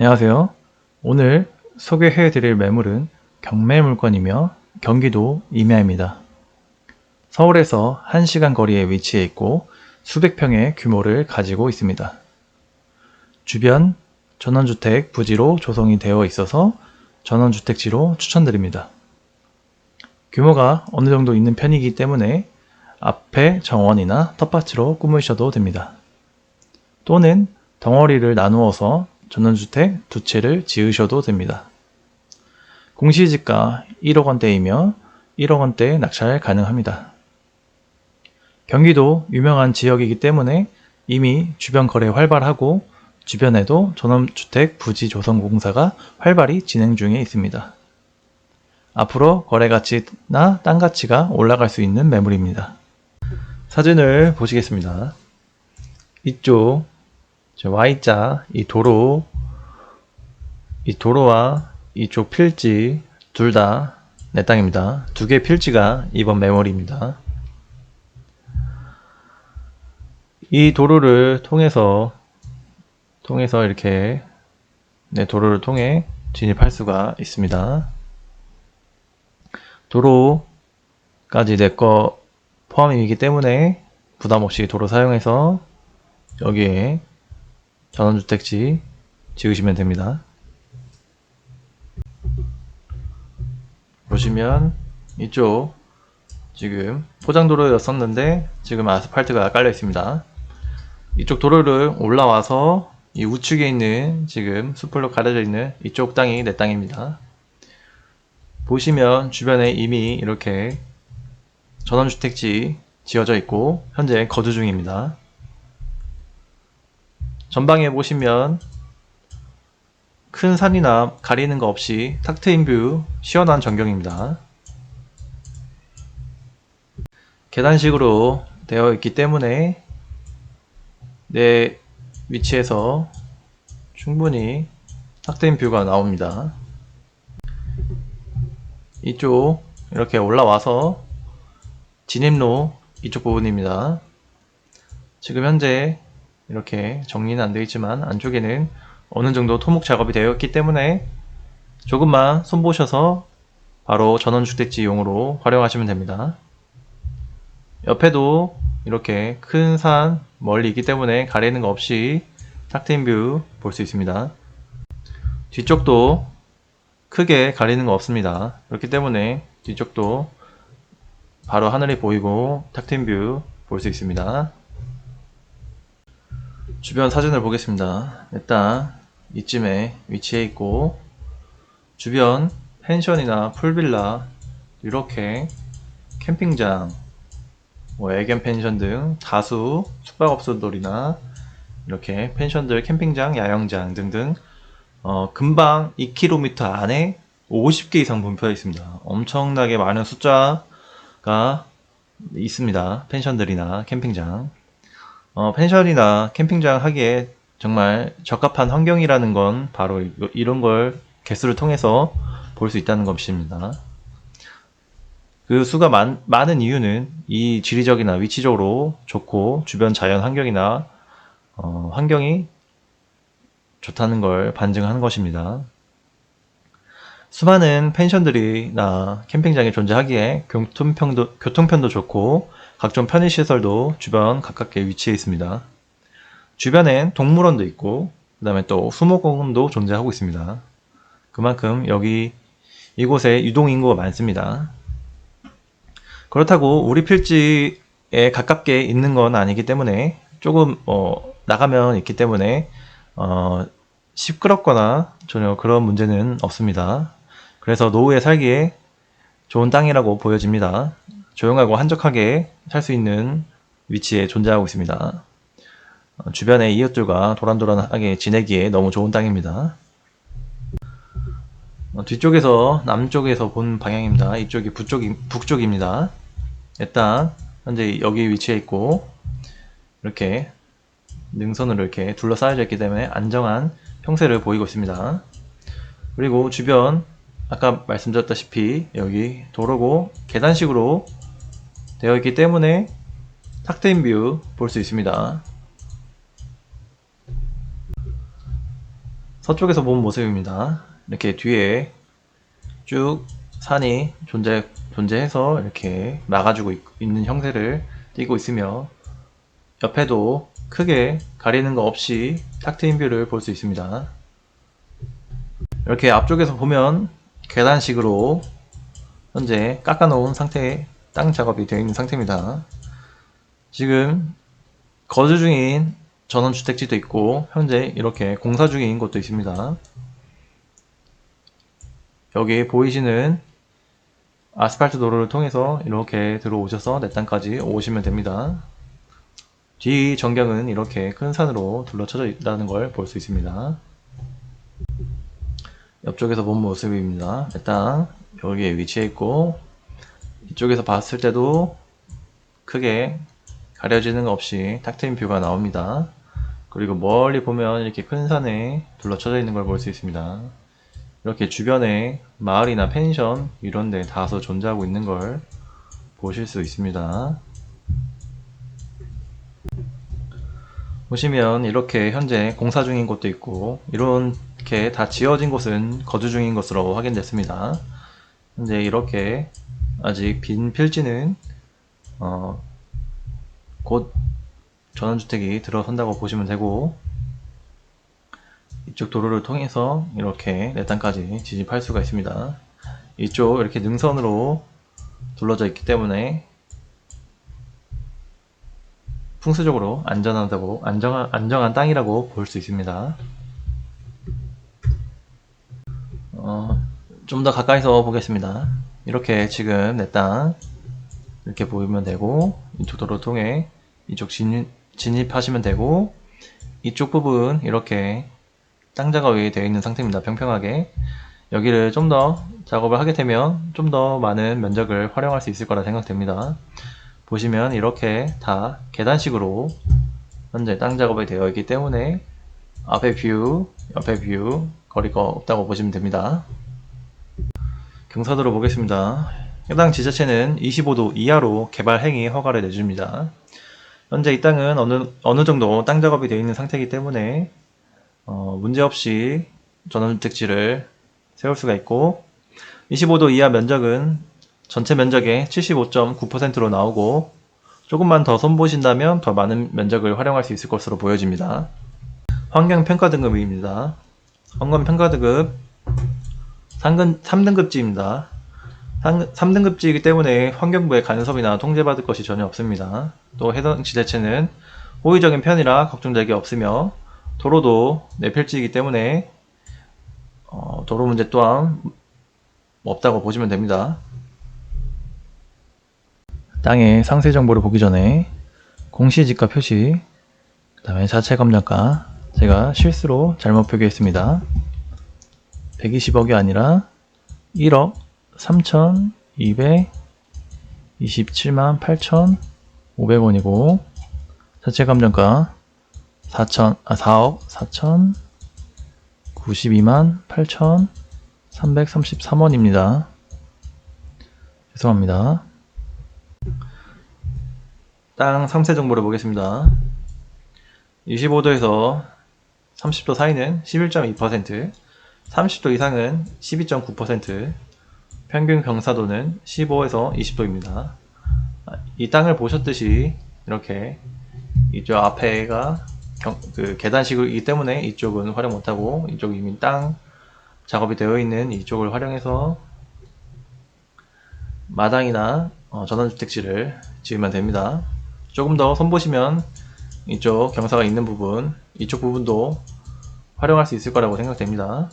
안녕하세요. 오늘 소개해 드릴 매물은 경매 물건이며 경기도 임야입니다. 서울에서 1시간 거리에 위치해 있고 수백 평의 규모를 가지고 있습니다. 주변 전원주택 부지로 조성이 되어 있어서 전원주택지로 추천드립니다. 규모가 어느 정도 있는 편이기 때문에 앞에 정원이나 텃밭으로 꾸미셔도 됩니다. 또는 덩어리를 나누어서 전원주택 두 채를 지으셔도 됩니다. 공시지가 1억 원대이며 1억 원대 낙찰 가능합니다. 경기도 유명한 지역이기 때문에 이미 주변 거래 활발하고 주변에도 전원주택 부지 조성 공사가 활발히 진행 중에 있습니다. 앞으로 거래 가치나 땅 가치가 올라갈 수 있는 매물입니다. 사진을 보시겠습니다. 이쪽 저 Y자 이 도로 이 도로와 이쪽 필지 둘 다 내 땅입니다. 두 개 필지가 이번 매물입니다. 이 도로를 통해서 통해서 이렇게 네, 도로를 통해 진입할 수가 있습니다. 도로까지 내 거 포함이기 때문에 부담 없이 도로 사용해서 여기에 전원주택지 지으시면 됩니다. 보시면 이쪽 지금 포장도로였었는데 지금 아스팔트가 깔려 있습니다. 이쪽 도로를 올라와서 이 우측에 있는 지금 숲으로 가려져 있는 이쪽 땅이 내 땅입니다. 보시면 주변에 이미 이렇게 전원주택지 지어져 있고 현재 거주 중입니다. 전방에 보시면 큰 산이나 가리는 거 없이 탁 트인 뷰 시원한 전경입니다. 계단식으로 되어 있기 때문에 내 위치에서 충분히 탁 트인 뷰가 나옵니다. 이쪽 이렇게 올라와서 진입로 이쪽 부분입니다. 지금 현재 이렇게 정리는 안 되어 있지만 안쪽에는 어느 정도 토목 작업이 되어 있기 때문에 조금만 손보셔서 바로 전원주택지용으로 활용하시면 됩니다. 옆에도 이렇게 큰 산 멀리 있기 때문에 가리는 거 없이 탁 트인 뷰 볼 수 있습니다. 뒤쪽도 크게 가리는 거 없습니다. 그렇기 때문에 뒤쪽도 바로 하늘이 보이고 탁 트인 뷰 볼 수 있습니다. 주변 사진을 보겠습니다. 일단 이쯤에 위치해 있고 주변 펜션이나 풀빌라 이렇게 캠핑장 뭐 애견 펜션 등 다수 숙박업소들이나 이렇게 펜션들 캠핑장 야영장 등등 어, 금방 2km 안에 50개 이상 분포되어 있습니다. 엄청나게 많은 숫자가 있습니다. 펜션들이나 캠핑장 어, 펜션이나 캠핑장 하기에 정말 적합한 환경이라는 건 바로 이런 걸 개수를 통해서 볼 수 있다는 것입니다. 그 수가 많, 많은 이유는 이 지리적이나 위치적으로 좋고 주변 자연 환경이나 어, 환경이 좋다는 걸 반증하는 것입니다. 수많은 펜션들이나 캠핑장이 존재하기에 교통편도, 교통편도 좋고 각종 편의시설도 주변 가깝게 위치해 있습니다. 주변엔 동물원도 있고 그 다음에 또 수목공원도 존재하고 있습니다. 그만큼 여기 이곳에 유동인구가 많습니다. 그렇다고 우리 필지에 가깝게 있는 건 아니기 때문에 조금 어, 나가면 있기 때문에 어, 시끄럽거나 전혀 그런 문제는 없습니다. 그래서 노후에 살기에 좋은 땅이라고 보여집니다. 조용하고 한적하게 살 수 있는 위치에 존재하고 있습니다. 어, 주변의 이웃들과 도란도란하게 지내기에 너무 좋은 땅입니다. 어, 뒤쪽에서 남쪽에서 본 방향입니다. 이쪽이 북쪽, 북쪽입니다. 일단 현재 여기 위치해 있고 이렇게 능선으로 이렇게 둘러싸여져 있기 때문에 안정한 평세를 보이고 있습니다. 그리고 주변 아까 말씀드렸다시피 여기 도로고 계단식으로 되어 있기 때문에 탁 트인 뷰 볼 수 있습니다. 서쪽에서 본 모습입니다. 이렇게 뒤에 쭉 산이 존재, 존재해서 이렇게 막아주고 있, 는 형태를 띠고 있으며 옆에도 크게 가리는 거 없이 탁 트인 뷰를 볼 수 있습니다. 이렇게 앞쪽에서 보면 계단식으로 현재 깎아놓은 상태의 땅 작업이 되어 있는 상태입니다. 지금 거주 중인 전원주택지도 있고 현재 이렇게 공사 중인 곳도 있습니다. 여기 보이시는 아스팔트 도로를 통해서 이렇게 들어오셔서 내 땅까지 오시면 됩니다. 뒤 전경은 이렇게 큰 산으로 둘러쳐져 있다는 걸 볼 수 있습니다. 옆쪽에서 본 모습입니다. 내땅 여기에 위치해 있고 이쪽에서 봤을 때도 크게 가려지는 것 없이 탁 트인 뷰가 나옵니다. 그리고 멀리 보면 이렇게 큰 산에 둘러쳐져 있는 걸 볼 수 있습니다. 이렇게 주변에 마을이나 펜션 이런 데 다소 존재하고 있는 걸 보실 수 있습니다. 보시면 이렇게 현재 공사 중인 곳도 있고 이렇게 다 지어진 곳은 거주 중인 것으로 확인됐습니다. 현재 이렇게 아직 빈 필지는 어, 곧 전원주택이 들어선다고 보시면 되고 이쪽 도로를 통해서 이렇게 내 땅까지 진입할 수가 있습니다. 이쪽 이렇게 능선으로 둘러져 있기 때문에 풍수적으로 안전하다고 안정한, 안정한 땅이라고 볼 수 있습니다. 어, 좀 더 가까이서 보겠습니다. 이렇게 지금 내 땅 이렇게 보이면 되고 이쪽 도로 통해 이쪽 진입, 진입하시면 되고 이쪽 부분 이렇게 땅 작업이 되어 있는 상태입니다. 평평하게 여기를 좀 더 작업을 하게 되면 좀 더 많은 면적을 활용할 수 있을 거라 생각됩니다. 보시면 이렇게 다 계단식으로 현재 땅 작업이 되어 있기 때문에 앞에 뷰, 옆에 뷰 거리가 없다고 보시면 됩니다. 경사도로 보겠습니다. 해당 지자체는 25도 이하로 개발 행위 허가를 내줍니다. 현재 이 땅은 어느, 어느 정도 땅 작업이 되어 있는 상태이기 때문에 어, 문제없이 전원주택지를 세울 수가 있고 25도 이하 면적은 전체 면적의 75.9%로 나오고 조금만 더 손보신다면 더 많은 면적을 활용할 수 있을 것으로 보여집니다. 환경평가 등급입니다. 환경평가 등급 3등급지입니다. 3등급지이기 때문에 환경부의 간섭이나 통제받을 것이 전혀 없습니다. 또 해당 지자체는 호의적인 편이라 걱정될 게 없으며 도로도 내필지이기 때문에 어, 도로 문제 또한 없다고 보시면 됩니다. 땅의 상세 정보를 보기 전에 공시지가 표시, 그 다음에 자체 감정가 제가 실수로 잘못 표기했습니다. 120억이 아니라 1억 3,227만 8,500원이고 자체 감정가 4천, 아, 4억 4천 92만 8천 333원입니다. 죄송합니다. 땅 3세 정보를 보겠습니다. 25도에서 30도 사이는 11.2%, 30도 이상은 12.9%, 평균 경사도는 15에서 20도입니다. 이 땅을 보셨듯이 이렇게 이쪽 앞에가 경, 그 계단식이기 때문에 이쪽은 활용 못하고 이쪽 이미 땅 작업이 되어 있는 이쪽을 활용해서 마당이나 어, 전원주택지를 지으면 됩니다. 조금 더 손보시면 이쪽 경사가 있는 부분, 이쪽 부분도 활용할 수 있을 거라고 생각됩니다.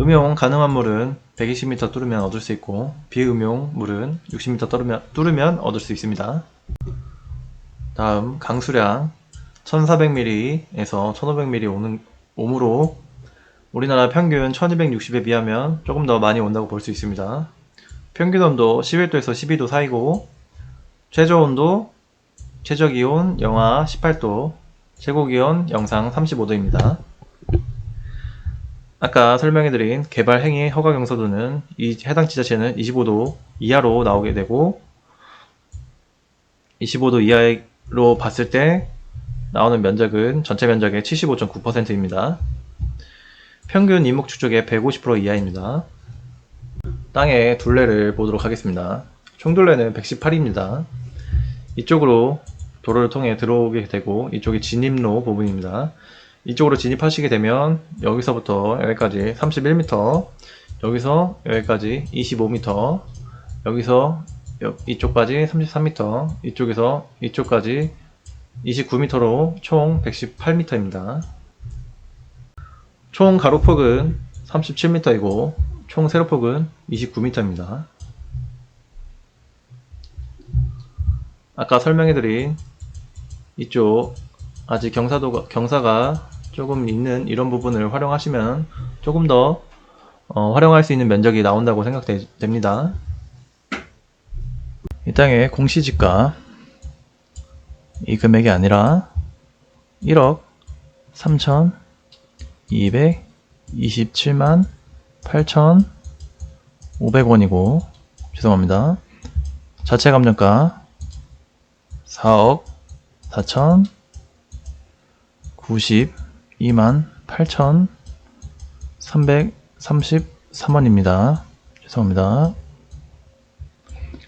음용 가능한 물은 120m 뚫으면 얻을 수 있고 비음용 물은 60m 뚫으면, 뚫으면 얻을 수 있습니다. 다음 강수량 1400ml에서 1500ml 오는, 오므로 우리나라 평균 1260에 비하면 조금 더 많이 온다고 볼 수 있습니다. 평균 온도 11도에서 12도 사이고 최저 온도 최저 기온 영하 18도 최고 기온 영상 35도입니다. 아까 설명해드린 개발 행위 허가 경사도는 이 해당 지자체는 25도 이하로 나오게 되고 25도 이하로 봤을 때 나오는 면적은 전체 면적의 75.9%입니다. 평균 인목 축적의 150% 이하입니다. 땅의 둘레를 보도록 하겠습니다. 총 둘레는 118입니다. 이쪽으로 도로를 통해 들어오게 되고 이쪽이 진입로 부분입니다. 이쪽으로 진입하시게 되면 여기서부터 여기까지 31m, 여기서 여기까지 25m, 여기서 여- 이쪽까지 33m, 이쪽에서 이쪽까지 29m로 총 118m입니다. 총 가로폭은 37m이고 총 세로폭은 29m입니다. 아까 설명해드린 이쪽 아직 경사도가 경사가 조금 있는 이런 부분을 활용하시면 조금 더 어, 활용할 수 있는 면적이 나온다고 생각됩니다. 이 땅의 공시지가 이 금액이 아니라 1억 3,227만 8,500원이고 죄송합니다. 자체 감정가 4억 4,090 28,333원입니다. 죄송합니다.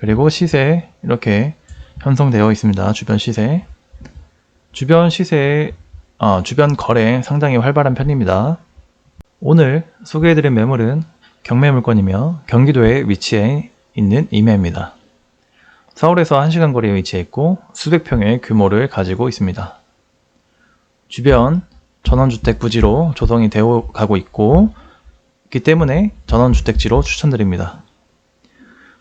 그리고 시세 이렇게 형성되어 있습니다. 주변 시세 주변 시세 어, 주변 거래 상당히 활발한 편입니다. 오늘 소개해드린 매물은 경매 물건이며 경기도에 위치해 있는 임해입니다. 서울에서 1시간 거리에 위치해 있고 수백 평의 규모를 가지고 있습니다. 주변 전원주택 부지로 조성이 되어 가고 있고 있기 때문에 전원주택지로 추천드립니다.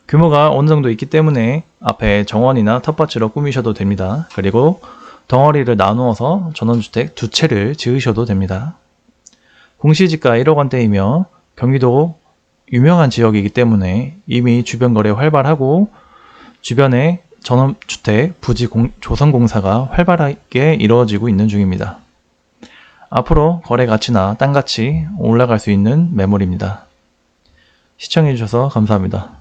규모가 어느 정도 있기 때문에 앞에 정원이나 텃밭으로 꾸미셔도 됩니다. 그리고 덩어리를 나누어서 전원주택 두 채를 지으셔도 됩니다. 공시지가 1억 원대이며 경기도 유명한 지역이기 때문에 이미 주변 거래 활발하고 주변에 전원주택 부지 공- 조성공사가 활발하게 이루어지고 있는 중입니다. 앞으로 거래 가치나 땅 가치 올라갈 수 있는 매물입니다. 시청해주셔서 감사합니다.